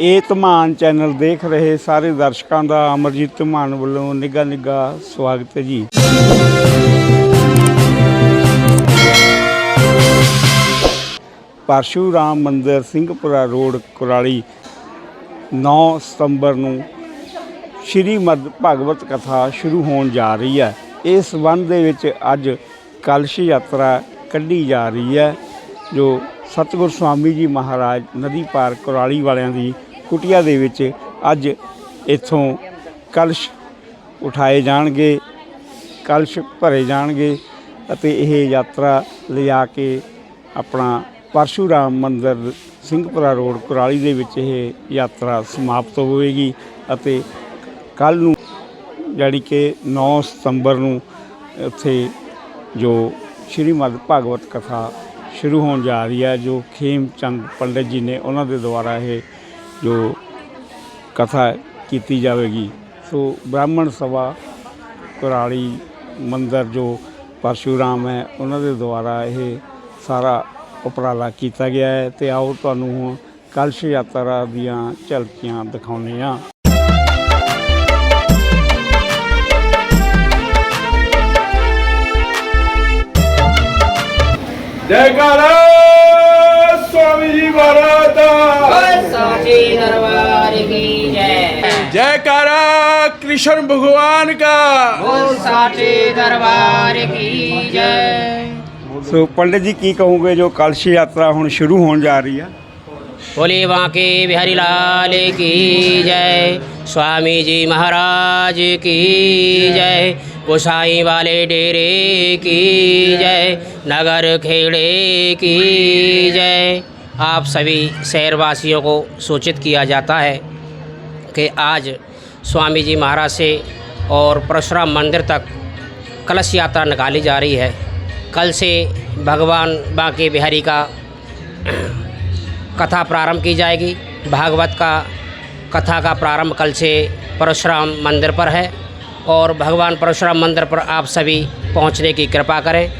ਇਹ ਧਮਾਨ ਚੈਨਲ ਦੇਖ ਰਹੇ ਸਾਰੇ ਦਰਸ਼ਕਾਂ ਦਾ ਅਮਰਜੀਤ ਧਮਾਨ ਵੱਲੋਂ ਨਿੱਘਾ ਨਿੱਘਾ ਸਵਾਗਤ ਹੈ ਜੀ। ਪਰਸ਼ੂਰਾਮ ਮੰਦਿਰ ਸਿੰਘਪੁਰਾ ਰੋਡ ਕੁਰਾਲੀ 9 ਸਤੰਬਰ ਨੂੰ ਸ਼੍ਰੀਮਦ ਭਗਵਤ ਕਥਾ ਸ਼ੁਰੂ ਹੋਣ ਜਾ ਰਹੀ ਹੈ। ਇਸ ਸੰਬੰਧ ਦੇ ਵਿੱਚ ਅੱਜ ਕਲਸ਼ ਯਾਤਰਾ ਕੱਢੀ ਜਾ ਰਹੀ ਹੈ, ਜੋ ਸਤਿਗੁਰ ਸਵਾਮੀ ਜੀ ਮਹਾਰਾਜ ਨਦੀ ਪਾਰ ਕੁਰਾਲੀ ਵਾਲਿਆਂ ਦੀ ਕੁਟੀਆ ਦੇ ਵਿੱਚ ਅੱਜ ਇੱਥੋਂ ਕਲਸ਼ ਉਠਾਏ ਜਾਣਗੇ, ਕਲਸ਼ ਭਰੇ ਜਾਣਗੇ ਅਤੇ ਇਹ ਯਾਤਰਾ ਲਿਜਾ ਕੇ ਆਪਣਾ ਪਰਸ਼ੂਰਾਮ ਮੰਦਿਰ ਸਿੰਘਪੁਰਾ ਰੋਡ ਕੁਰਾਲੀ ਦੇ ਵਿੱਚ ਇਹ ਯਾਤਰਾ ਸਮਾਪਤ ਹੋਵੇਗੀ ਅਤੇ ਕੱਲ ਨੂੰ ਜਿਹੜੀ ਕਿ 9 ਸਤੰਬਰ ਨੂੰ ਉੱਥੇ ਜੋ ਸ਼੍ਰੀਮਦ ਭਾਗਵਤ ਕਥਾ ਸ਼ੁਰੂ ਹੋਣ ਜਾ ਰਹੀ ਹੈ, ਜੋ ਖੇਮ ਚੰਦ ਪੰਡਿਤ ਜੀ ਨੇ ਉਹਨਾਂ ਦੇ ਦੁਆਰਾ ਇਹ ਜੋ ਕਥਾ ਕੀਤੀ ਜਾਵੇਗੀ, ਸੋ ਬ੍ਰਾਹਮਣ ਸਭਾ, ਕੁਰਾਲੀ ਮੰਦਰ ਜੋ ਪਰਸ਼ੂਰਾਮ ਹੈ, ਉਹਨਾਂ ਦੇ ਦੁਆਰਾ ਇਹ ਸਾਰਾ ਉਪਰਾਲਾ ਕੀਤਾ ਗਿਆ ਹੈ। ਤੇ ਆਓ ਤੁਹਾਨੂੰ ਹੁਣ ਕਲਸ਼ ਯਾਤਰਾ ਦੀਆਂ ਝਲਕੀਆਂ ਦਿਖਾਉਂਦੇ ਹਾਂ। ਜੈਕਾਰਾ ਸਵਾਮੀ जयकारा कृष्ण भगवान का दरबार की जय सो पंडित जी की कहूँगे जो कालशी यात्रा हूँ शुरू होने जा रही है बोले बांके बिहारी लाल की जय स्वामी जी महाराज की जय गोसाई वाले डेरे की जय नगर खेड़े की जय आप सभी शहरवासियों को सूचित किया जाता है कि आज स्वामी जी महाराज से और परशुराम मंदिर तक कलश यात्रा निकाली जा रही है। कल से भगवान बांके बिहारी का कथा प्रारंभ की जाएगी। भागवत का कथा का प्रारंभ कल से परशुराम मंदिर पर है और भगवान परशुराम मंदिर पर आप सभी पहुँचने की कृपा करें।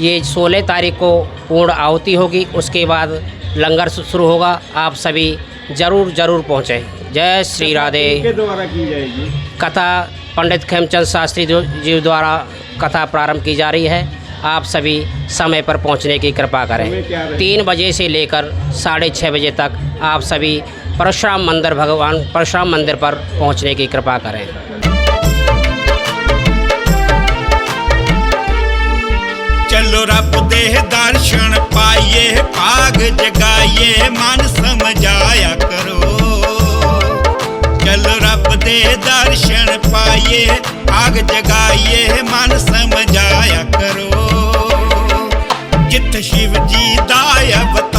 ये 16 तारीख को पूर्ण आहुति होगी। उसके बाद लंगर शुरू होगा। आप सभी ज़रूर ज़रूर पहुँचें। जय श्री राधे। द्वारा की जाएगी? कथा पंडित खेमचंद शास्त्री जी द्वारा कथा प्रारंभ की जा रही है। आप सभी समय पर पहुँचने की कृपा करें। तीन बजे से लेकर साढ़े छः बजे तक आप सभी परशुराम मंदिर भगवान परशुराम मंदिर पर पहुँचने की कृपा करें। चलो रब ਦੇ ਦਰਸ਼ਨ ਪਾਈਏ, ਭਾਗ ਜਗਾਈਏ, ਮਨ ਸਮਝਾਇਆ ਕਰੋ। ਚਲੋ ਰੱਬ ਦੇ ਦਰਸ਼ਨ ਪਾਈਏ, ਭਾਗ ਜਗਾਈਏ, ਮਨ ਸਮਝਾਇਆ ਕਰੋ। ਜਿੱਥੇ ਸ਼ਿਵ ਜੀ ਦਾ ਅਵਤਾਰ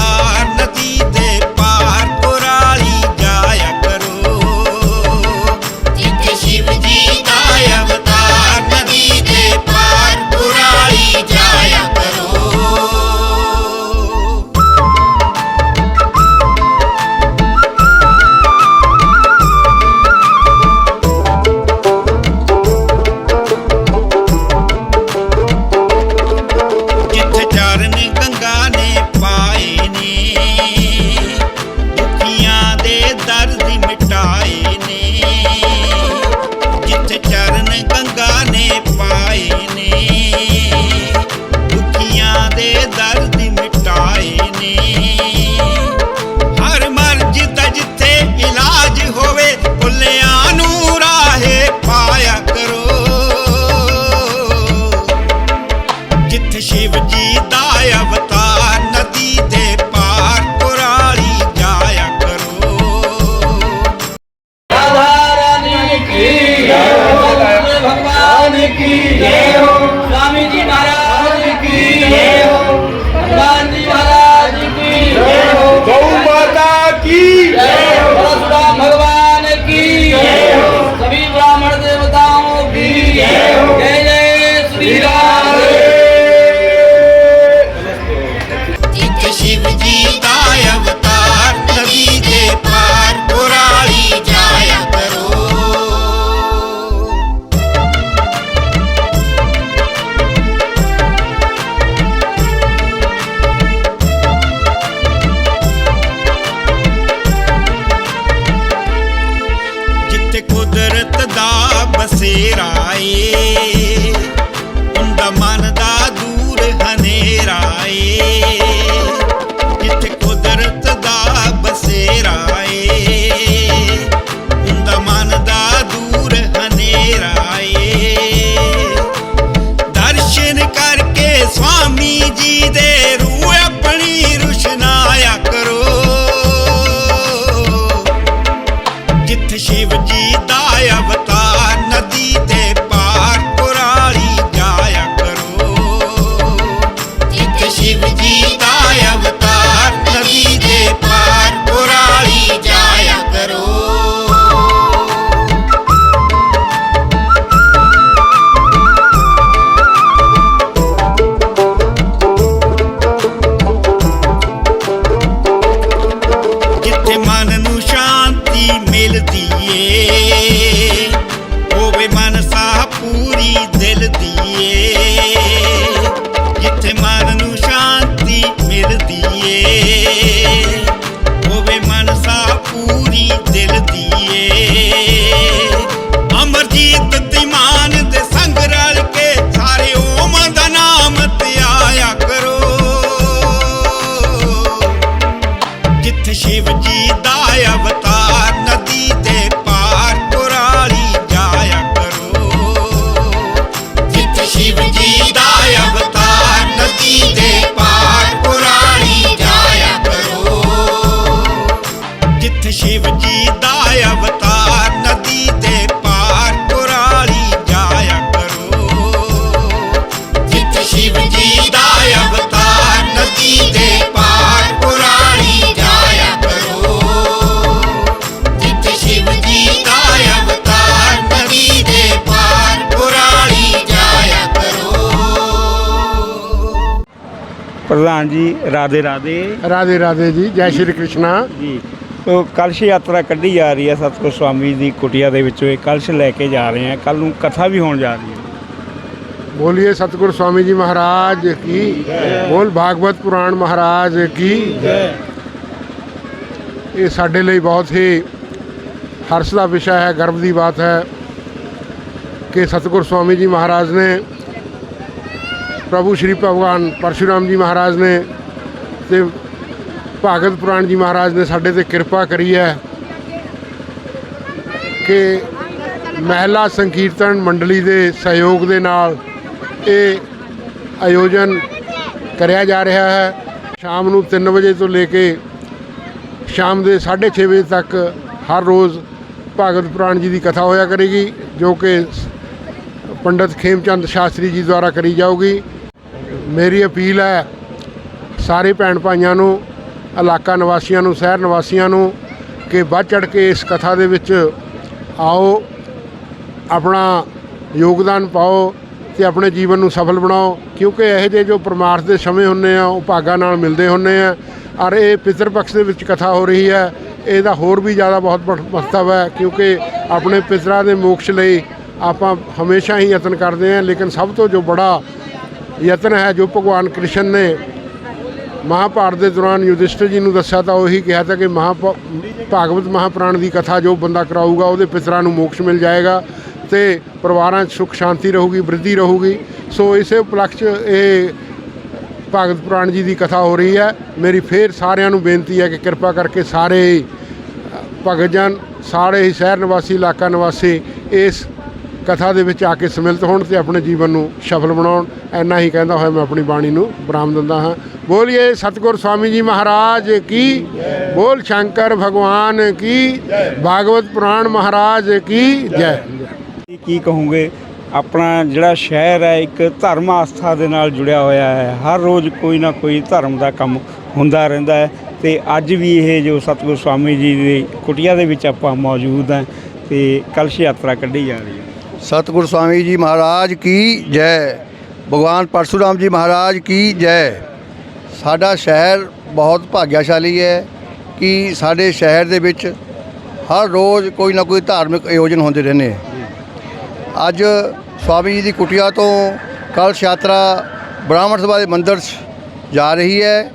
ਪ੍ਰਧਾਨ ਜੀ ਰਾਦੇ ਰਾਦੇ ਰਾਧੇ ਰਾਧੇ ਜੀ ਜੈ ਸ਼੍ਰੀ ਕ੍ਰਿਸ਼ਨਾ। ਜੀ। ਤੋ ਕਲਸ਼ ਯਾਤਰਾ ਕੱਢੀ ਜਾ ਰਹੀ ਹੈ ਸਤਿਗੁਰ ਸਵਾਮੀ ਦੀ ਕੁਟੀਆ ਦੇ ਵਿੱਚੋਂ। ਇਹ ਕਲਸ਼ ਲੈ ਕੇ ਜਾ ਰਹੇ ਹਾਂ। ਕੱਲ ਨੂੰ ਕਥਾ ਵੀ ਹੋਣ ਜਾ ਰਹੀ ਹੈ। ਬੋਲੀਏ ਸਤਿਗੁਰ ਸਵਾਮੀ ਜੀ ਮਹਾਰਾਜ ਕੀ। ਬੋਲ ਭਾਗਵਤ ਪੁਰਾਣ ਮਹਾਰਾਜ ਕੀ। ਇਹ ਸਾਡੇ ਲਈ ਬਹੁਤ ਹੀ ਹਰਸ਼ ਦਾ ਵਿਸ਼ਾ ਹੈ ਗਰਵ ਦੀ ਬਾਤ ਹੈ ਕਿ ਸਤਿਗੁਰ ਸਵਾਮੀ ਜੀ ਮਹਾਰਾਜ ਨੇ ਪ੍ਰਭੂ ਸ਼੍ਰੀ ਭਗਵਾਨ ਪਰਸ਼ੁਰਾਮ ਜੀ ਮਹਾਰਾਜ ਨੇ ਤੇ ਭਾਗਤ ਪੁਰਾਣ ਜੀ ਮਹਾਰਾਜ ਨੇ ਸਾਡੇ ਤੇ ਕਿਰਪਾ ਕਰੀ ਹੈ ਕਿ ਮਹਿਲਾ ਸੰਕੀਰਤਨ ਮੰਡਲੀ ਦੇ ਸਹਿਯੋਗ ਦੇ ਨਾਲ ਇਹ ਆਯੋਜਨ ਕਰਿਆ ਜਾ ਰਿਹਾ ਹੈ। ਸ਼ਾਮ ਨੂੰ 3 ਵਜੇ ਤੋਂ ਲੈ ਕੇ ਸ਼ਾਮ ਦੇ 6:30 ਵਜੇ ਤੱਕ ਹਰ ਰੋਜ਼ ਭਾਗਵਤ ਪੁਰਾਣ ਜੀ ਦੀ ਕਥਾ ਹੋਇਆ ਕਰੇਗੀ, ਜੋ ਕਿ ਪੰਡਤ ਖੇਮਚੰਦ ਸ਼ਾਸਤਰੀ ਜੀ ਦੁਆਰਾ ਕਰੀ ਜਾਊਗੀ। ਮੇਰੀ ਅਪੀਲ ਹੈ, ਸਾਰੇ ਭੈਣ ਭਾਈਆਂ ਨੂੰ, ਇਲਾਕਾ ਨਿਵਾਸੀਆਂ ਨੂੰ, ਸ਼ਹਿਰ ਨਿਵਾਸੀਆਂ ਨੂੰ, ਕਿ ਵੱਧ ਚੜ ਕੇ ਇਸ ਕਥਾ ਦੇ ਵਿੱਚ ਆਓ, ਆਪਣਾ ਯੋਗਦਾਨ ਪਾਓ ਤੇ ਆਪਣੇ ਜੀਵਨ ਨੂੰ ਸਫਲ ਬਣਾਓ, ਕਿਉਂਕਿ ਇਹੋ ਜਿਹੇ ਜੋ ਪਰਮਾਰਥ ਦੇ ਸਮੇਂ ਹੁੰਨੇ ਆ, ਉਹ ਭਾਗਾਂ ਨਾਲ ਮਿਲਦੇ ਹੁੰਨੇ ਆ, ਔਰ ਇਹ ਪਿਤਰ ਪਕਸ਼ ਦੇ ਵਿੱਚ ਕਥਾ ਹੋ ਰਹੀ ਹੈ, ਇਹਦਾ ਹੋਰ ਵੀ ਜ਼ਿਆਦਾ ਬਹੁਤ ਮਹੱਤਵ ਹੈ, ਕਿਉਂਕਿ ਆਪਣੇ ਪਿਤਰਾਂ ਦੇ ਮੋਕਸ਼ ਲਈ ਆਪਾਂ ਹਮੇਸ਼ਾ ਹੀ ਯਤਨ ਕਰਦੇ ਹਾਂ ਲੇਕਿਨ ਸਭ ਤੋਂ ਜੋ ਬੜਾ ਯਤਨ ਹੈ ਜੋ ਭਗਵਾਨ ਕ੍ਰਿਸ਼ਨ ਨੇ ਮਹਾਭਾਰਤ ਦੇ ਦੌਰਾਨ ਯੁਧਿਸ਼ਠਰ ਜੀ ਨੂੰ ਦੱਸਿਆ ਤਾਂ ਉਹੀ ਕਿਹਾ ਤਾਂ ਕਿ ਮਹਾ ਭਾਗਵਤ ਮਹਾਪੁਰਾਣ ਦੀ ਕਥਾ ਜੋ ਬੰਦਾ ਕਰਾਊਗਾ ਉਹਦੇ ਪਿਤਰਾਂ ਨੂੰ ਮੋਕਸ਼ ਮਿਲ ਜਾਏਗਾ ਤੇ ਪਰਿਵਾਰਾਂ 'ਚ ਸੁਖ ਸ਼ਾਂਤੀ ਰਹੂਗੀ, ਵ੍ਰਿੱਧੀ ਰਹੂਗੀ। ਸੋ ਇਸੇ ਉਪਲਕਸ਼ 'ਚ ਇਹ ਭਗਤ ਪੁਰਾਣ ਜੀ ਦੀ ਕਥਾ ਹੋ ਰਹੀ ਹੈ। ਮੇਰੀ ਫੇਰ ਸਾਰਿਆਂ ਨੂੰ ਬੇਨਤੀ ਹੈ ਕਿ ਕਿਰਪਾ ਕਰਕੇ ਸਾਰੇ ਹੀ ਭਗਤ ਜਨ, ਸਾਰੇ ਹੀ ਸ਼ਹਿਰ ਨਿਵਾਸੀ, ਇਲਾਕਾ ਨਿਵਾਸੀ ਇਸ ਕਥਾ ਦੇ ਵਿੱਚ ਆ ਕੇ ਸਮਿਲਿਤ ਹੋਣ ਤੇ ਆਪਣੇ ਜੀਵਨ ਨੂੰ ਸਫਲ ਬਣਾਉਣ ਐਨਾ ਹੀ ਕਹਿੰਦਾ ਹੋਇਆ ਮੈਂ ਆਪਣੀ ਬਾਣੀ ਨੂੰ ਬਰਾਮ ਦਿੰਦਾ ਹਾਂ। ਬੋਲੀਏ, ਸਤਿਗੁਰ ਸਵਾਮੀ ਜੀ ਮਹਾਰਾਜ ਕੀ? ਬੋਲ ਸ਼ੰਕਰ ਭਗਵਾਨ ਕੀ? ਭਾਗਵਤ ਪੁਰਾਣ ਮਹਾਰਾਜ ਕੀ? ਜੈ। ਕੀ- ਕੀ ਕਹੋਗੇ? ਆਪਣਾ ਜਿਹੜਾ ਸ਼ਹਿਰ ਹੈ, ਇੱਕ ਧਰਮ ਆਸਥਾ ਦੇ ਨਾਲ ਜੁੜਿਆ ਹੋਇਆ ਹੈ। ਹਰ ਰੋਜ਼ ਕੋਈ ਨਾ ਕੋਈ ਧਰਮ ਦਾ ਕੰਮ ਹੁੰਦਾ ਰਹਿੰਦਾ ਹੈ ਤੇ ਅੱਜ ਵੀ ਇਹ ਜੋ ਸਤਿਗੁਰ ਸਵਾਮੀ ਜੀ ਦੀ ਕੁਟੀਆ ਦੇ ਵਿੱਚ ਆਪਾਂ ਮੌਜੂਦ ਹਾਂ ਤੇ ਕਲਸ਼ ਯਾਤਰਾ ਕੱਢੀ ਜਾ ਰਹੀ ਹੈ। सतगुरु स्वामी जी महाराज की जय ਭਗਵਾਨ ਪਰਸ਼ੁਰਾਮ ਜੀ ਮਹਾਰਾਜ ਕੀ ਜੈ ਸਾਡਾ ਸ਼ਹਿਰ ਬਹੁਤ ਭਾਗਿਆਸ਼ਾਲੀ ਹੈ ਕਿ ਸਾਡੇ ਸ਼ਹਿਰ ਦੇ ਵਿੱਚ ਹਰ ਰੋਜ਼ ਕੋਈ ਨਾ ਕੋਈ ਧਾਰਮਿਕ ਆਯੋਜਨ ਹੁੰਦੇ ਰਹਿੰਦੇ ਹੈ। ਅੱਜ ਸਵਾਮੀ ਜੀ ਦੀ ਕੁਟੀਆ ਤੋਂ ਕਲਸ਼ ਯਾਤਰਾ ਬ੍ਰਾਹਮਣ ਸਭਾ ਦੇ ਮੰਦਿਰ 'ਚ ਜਾ ਰਹੀ ਹੈ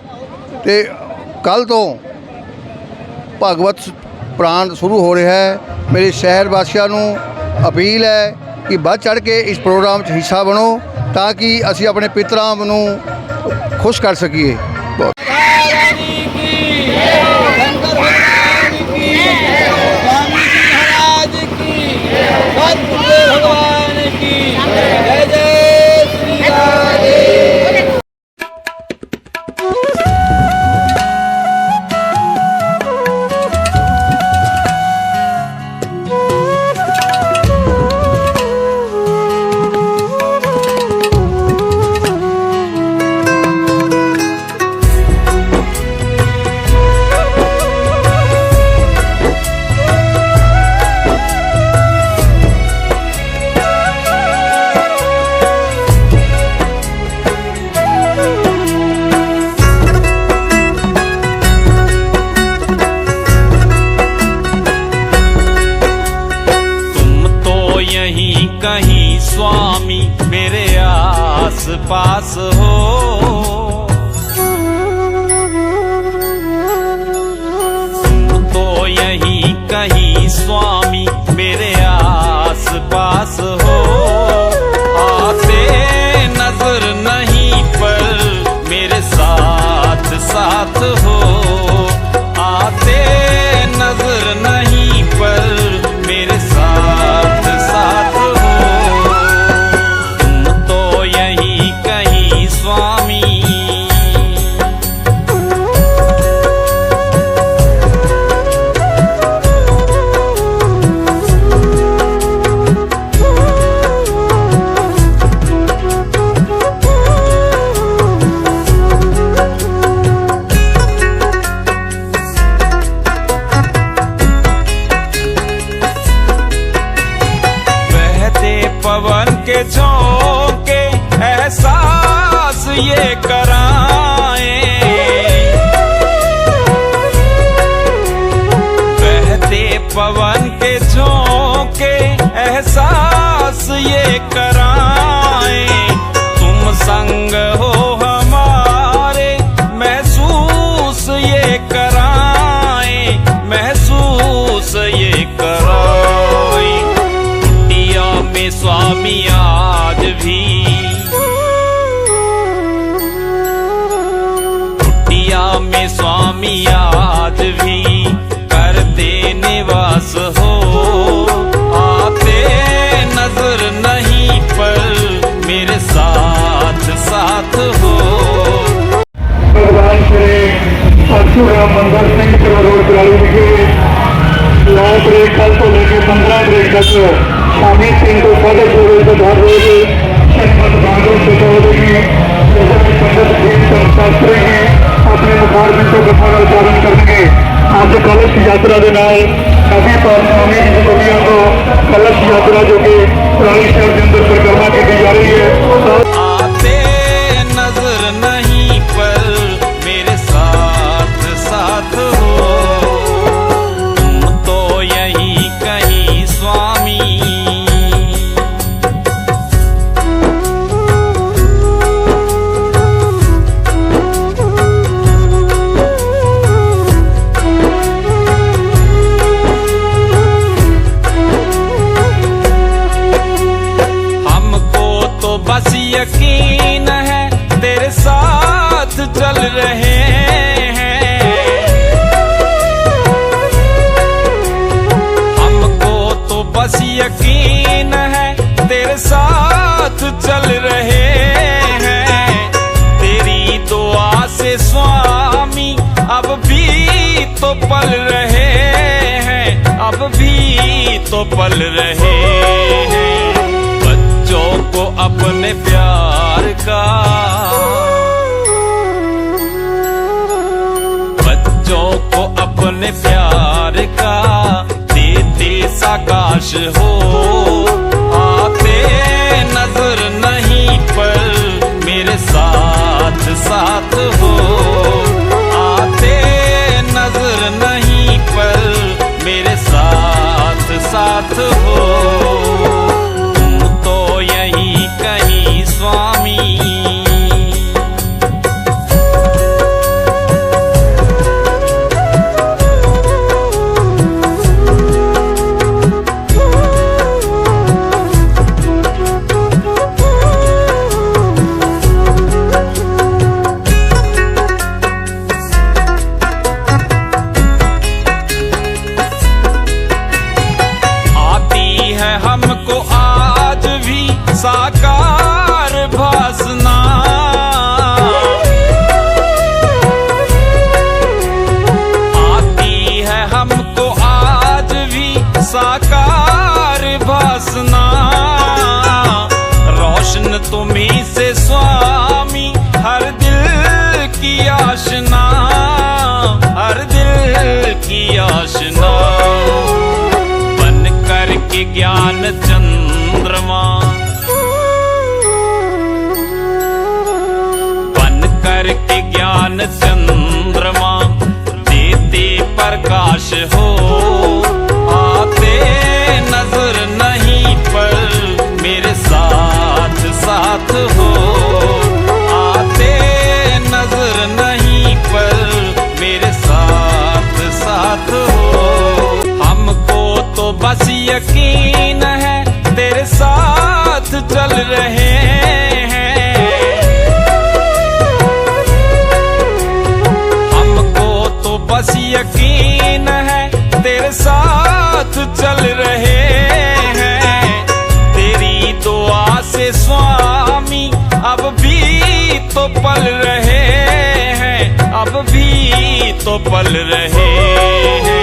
ਤੇ ਕੱਲ ਤੋਂ ਭਗਵਤ ਪ੍ਰਾਣ ਸ਼ੁਰੂ ਹੋ ਰਿਹਾ ਹੈ ਮੇਰੇ ਸ਼ਹਿਰ ਵਾਸੀਆਂ ਨੂੰ ਅਪੀਲ ਹੈ ਕਿ ਵੱਧ ਚੜ ਕੇ ਇਸ ਪ੍ਰੋਗਰਾਮ 'ਚ ਹਿੱਸਾ ਬਣੋ ਤਾਂ ਕਿ ਅਸੀਂ ਆਪਣੇ ਪਿਤਰਾਂ ਨੂੰ ਖੁਸ਼ ਕਰ ਸਕੀਏ। ਬਹੁਤ स्वामी मेरे आस पास हो तुम तो यहीं कहीं स्वामी मेरे आस पास हो कराए पवन के झोंके, एहसास ये कराए। तुम संग हो हमारे, महसूस ये कराए, महसूस ये कराए। में स्वामी स्वामी आज भी करते निवास हो। आते नज़र नहीं पर मेरे साथ साथ हो। भगवान श्री मंदिर सिंह के नौ ब्रेक तो लेके पंद्रह ब्रेक तक तो स्वामी सिंह को साढ़े दो से धार रोड चौधरी पंडित भीम शास्त्री हैं। ਆਪਣੇ ਮੁਖਾਰਬਿੰਦ ਤੋਂ ਕਥਾ ਉਚਾਰਨ ਕਰਨਗੇ। ਅੱਜ ਕਲਸ਼ ਯਾਤਰਾ ਦੇ ਨਾਲ ਕਾਫੀ ਪਾਰਨਾਮੇ ਦੀ ਦੁਨੀਆ ਤੋਂ ਕਲਸ਼ ਯਾਤਰਾ ਜੋ ਕਿ ਕਰਾਲੀ ਸ਼ਹਿਰ ਦੇ ਅੰਦਰ ਪਰਿਕਰਮਾ ਕੀਤੀ ਜਾ ਰਹੀ ਹੈ। आते अब भी तो पल रहे हैं। बच्चों को अपने प्यार का। बच्चों को अपने प्यार का देते साकाश हो। आते नज़र नहीं पर मेरे साथ साथ हो। साथ साथ हो ಸಾಕಾ ਤੋਂ ਪਲ ਰਹੇ।